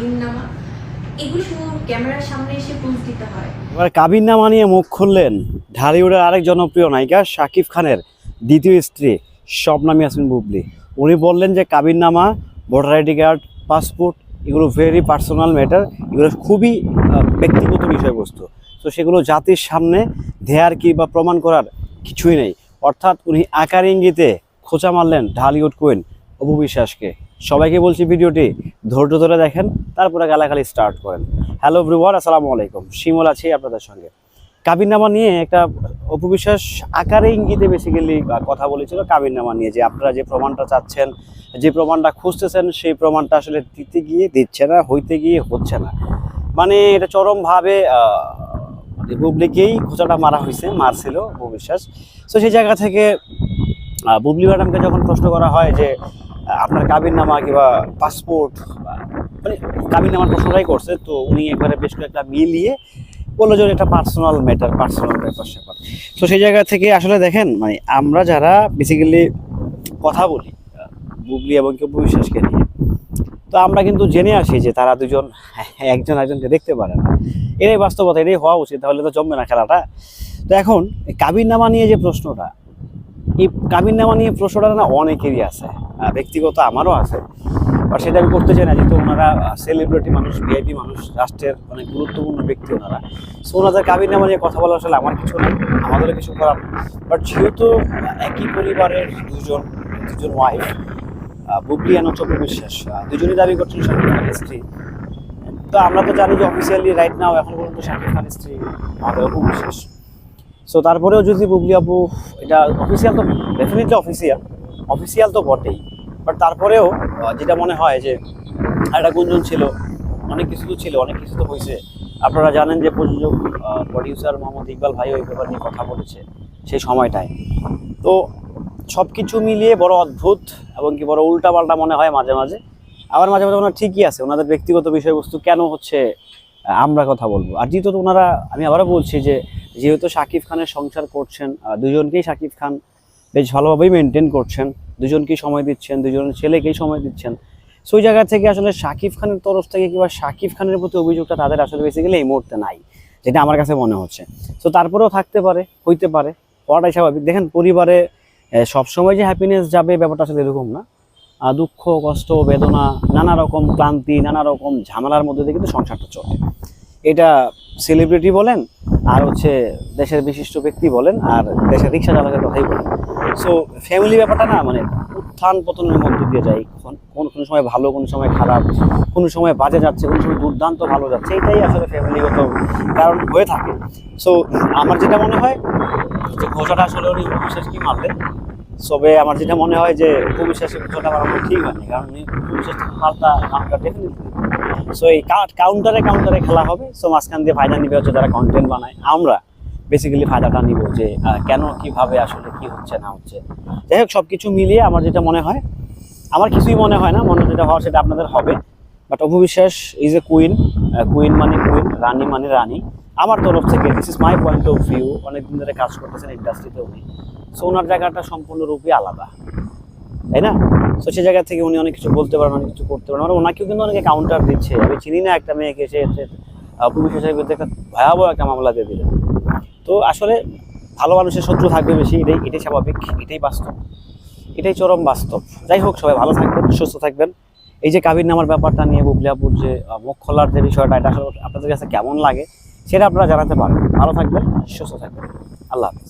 কাবিন নামা। এগুলো ক্যামেরার সামনে এসে প্রুফ দিতে হয়। এবার কাবির নামা নিয়ে মুখ খুললেন ঢালিউডের আরেক জনপ্রিয় নায়িকা শাকিব খানের দ্বিতীয় স্ত্রী শবনাম ইয়াসমিন বুবলি। উনি বললেন যে কাবির নামা, ভোটার আইডি কার্ড, পাসপোর্ট, এগুলো ভেরি পার্সোনাল ম্যাটার এগুলো খুবই ব্যক্তিগত বিষয়বস্তু। তো সেগুলো জাতির সামনে ধেয়ার কি বা প্রমাণ করার কিছুই নেই। অর্থাৎ উনি আকার ইঙ্গিতে খোঁচা মারলেন ঢালিউড কুইন অপু বিশ্বাসকে। সবাইকে বলছি ভিডিওটি ধৈর্য ধরে দেখেন, তারপরে গালাগালি স্টার্ট করেন। হ্যালো ব্রিওয়ার আসসালামু আলাইকুম। শিমল আছি আপনাদের সঙ্গে। কাবিরনামা নিয়ে একটা অপবিশ্বাস আকারে ইঙ্গিতে বেসিক্যালি কথা বলেছিল কাবিরনামা নিয়ে, যে আপনারা যে প্রমাণটা চাচ্ছেন, যে প্রমাণটা খুঁজতেছেন, সেই প্রমাণটা আসলে দিতে গিয়ে দিচ্ছে না, হইতে গিয়ে হচ্ছে না। মানে এটা চরমভাবে বুবলিকেই খোঁচাটা মারা হয়েছে মারছিল অপবিশ্বাস। তো সেই জায়গা থেকে বুবলি ম্যাডামকে যখন প্রশ্ন করা হয় যে আপনার কাবিরনামা কিংবা পাসপোর্ট মানে কাবিরনামার প্রশ্নটাই করছে, তো উনি একবারে বেশ কয়েকটা মিলিয়ে বলল যে এটা পার্সোনাল ম্যাটার পার্সোনাল ব্যাপার স্যাপার। তো সেই জায়গা থেকে আসলে দেখেন মানে আমরা যারা বেসিক্যালি কথা বলি, বুবলি এবং কেউ বিশ্বাসকে নিয়ে, তো আমরা কিন্তু জেনে আসি যে তারা দুজন একজন একজনকে দেখতে পারে না। এটাই বাস্তবতা, এটাই হওয়া উচিত, তাহলে তো জমবে না খেলাটা। তো এখন কাবির নামা নিয়ে যে প্রশ্নটা, এই কাবির নামা নিয়ে প্রশ্নটা না অনেকেরই আছে। ব্যক্তিগত আমারও আছে। আর সেটা আমি করতে চাই না, যেহেতু ওনারা সেলিব্রিটি মানুষ ভিআইপি মানুষ, রাষ্ট্রের অনেক গুরুত্বপূর্ণ ব্যক্তি ওনারা। সো ওনাদের কাবিরনামা নিয়ে কথা বলা আসলে আমার কিছু নেই, আমাদেরও কিছু করার বাট যেহেতু একই পরিবারের দুজন দুজন ওয়াইফ বুবলি আর চক্র বিশ্বাস দুজনই দাবি করছেন শাকিব খানের স্ত্রী। তো আমরা তো জানি যে অফিসিয়ালি রাইট নাও এখন পর্যন্ত শাকিব খানের স্ত্রী আমাদের অপু বিশ্বাস সো তারপরেও যদি বুবলি আপু, এটা অফিসিয়াল তো ডেফিনেটলি অফিসিয়াল অফিসিয়াল তো বটেই। বাট তারপরেও যেটা মনে হয় যে একটা গুঞ্জন ছিল, অনেক কিছু তো ছিল, অনেক কিছু তো হয়েছে। আপনারা জানেন যে প্রযোজক প্রডিউসার মোহাম্মদ ইকবাল ভাই ওই ব্যাপার নিয়ে কথা বলেছে সেই সময়টায়। তো সব কিছু মিলিয়ে বড় অদ্ভুত এবং কি বড় উল্টাপাল্টা মনে হয় মাঝে মাঝে। আবার মাঝে মাঝে ওনার ঠিকই আছে, ওনাদের ব্যক্তিগত বিষয়বস্তু কেন হচ্ছে আমরা কথা বলব। আর যেহেতু ওনারা, আমি আবারও বলছি যে যেহেতু শাকিব খানের সংসার করছেন দুজনকেই শাকিব খান বেশ ভালোভাবেই মেনটেন করছেন দুজনকেই সময় দিচ্ছেন দুজনের ছেলেকেই সময় দিচ্ছেন। সো ওই জায়গা থেকে আসলে শাকিব খানের তরফ থেকে কিংবা শাকিব খানের প্রতি অভিযোগটা তাদের আসলে বেসিক্যালি এই মুহূর্তে নাই, যেটা আমার কাছে মনে হচ্ছে। সো তারপরেও থাকতে পারে, হইতে পারে, হওয়াটাই স্বাভাবিক। দেখেন, পরিবারে সবসময় যে হ্যাপিনেস যাবে ব্যাপারটা আসলে এরকম না। দুঃখ, কষ্ট, বেদনা, নানা রকম ক্লান্তি, নানা রকম ঝামেলার মধ্যে দিয়ে কিন্তু সংসারটা চলে। এটা সেলিব্রিটি বলেন, আর হচ্ছে দেশের বিশিষ্ট ব্যক্তি বলেন, আর দেশের রিক্সা চালকের কথাই বলেন সো ফ্যামিলি ব্যাপারটা না মানে উত্থান পতনের মধ্যে দিয়ে যায়। কোন কোন সময় ভালো, কোনো সময় খারাপ, কোনো সময় বাজে যাচ্ছে, কোনো সময় দুর্দান্ত ভালো যাচ্ছে, এটাই আসলে ফ্যামিলিগত কারণ হয়ে থাকে। সো আমার যেটা মনে হয়, যে ঘোষাটা আসলে উনি বিশেষ কি মারলেন? তবে আমার যেটা মনে হয় যে উপবিশ্বাসের ঘোষাটা আমার ঠিক হয়নি, কারণ উপবিশ্বাস মালটা নামটা ডেফিনেটলি সো এই কাউন্টারে কাউন্টারে খেলা হবে। সো মাঝখান দিয়ে ফাইনাল নিবে হচ্ছে যারা কন্টেন্ট বানায়। আমরা বেসিক্যালি ফায়দাটা নিব যে কেন, কীভাবে, আসলে কি হচ্ছে, না হচ্ছে। যাই হোক সব কিছু মিলিয়ে আমার যেটা মনে হয়, আমার কিছুই মনে হয় না, মনে যেটা হওয়ার সেটা আপনাদের হবে। বাট অপবিশ্বাস ইজ এ কুইন কুইন মানে কুইন রানী মানে রানী। আমার তরফ থেকে this is my point of view অনেকদিন ধরে কাজ করতেছেন ইন্ডাস্ট্রিতে উনি। সো ওনার জায়গাটা সম্পূর্ণরূপে আলাদা। তাই না? তো সেই জায়গা থেকে উনি অনেক কিছু বলতে পারেন, অনেক কিছু করতে পারেন। মানে ওনাকেও কিন্তু অনেকে কাউন্টার দিচ্ছে। আমি চিনি না একটা মেয়েকে এসে অপবিশ্বাসের বিরুদ্ধে একটা ভয়াবহ একটা মামলা দিয়ে দিলেন। তো আসলে ভালো মানুষের শত্রু থাকবে বেশি, এটাই এটাই স্বাভাবিক, এটাই বাস্তব, এটাই চরম বাস্তব। যাই হোক, সবাই ভালো থাকবেন, সুস্থ থাকবেন। এই যে কাবির নামার ব্যাপারটা নিয়ে বুবলিয়াপুর যে মুখ খোলার যে বিষয়টা, এটা আসলে আপনাদের কাছে কেমন লাগে, সেটা আপনারা জানাতে পারেন। ভালো থাকবেন, সুস্থ থাকবেন। আল্লাহ